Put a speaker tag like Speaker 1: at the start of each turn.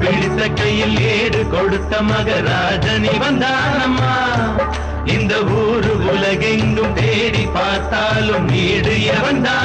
Speaker 1: பிடித்த கையில் ஏடு கொடுத்த மகராஜனி வந்தானம்மா இந்த ஊரு உலகெங்கும் தேடி பார்த்தாலும் வீடு எவன்தான்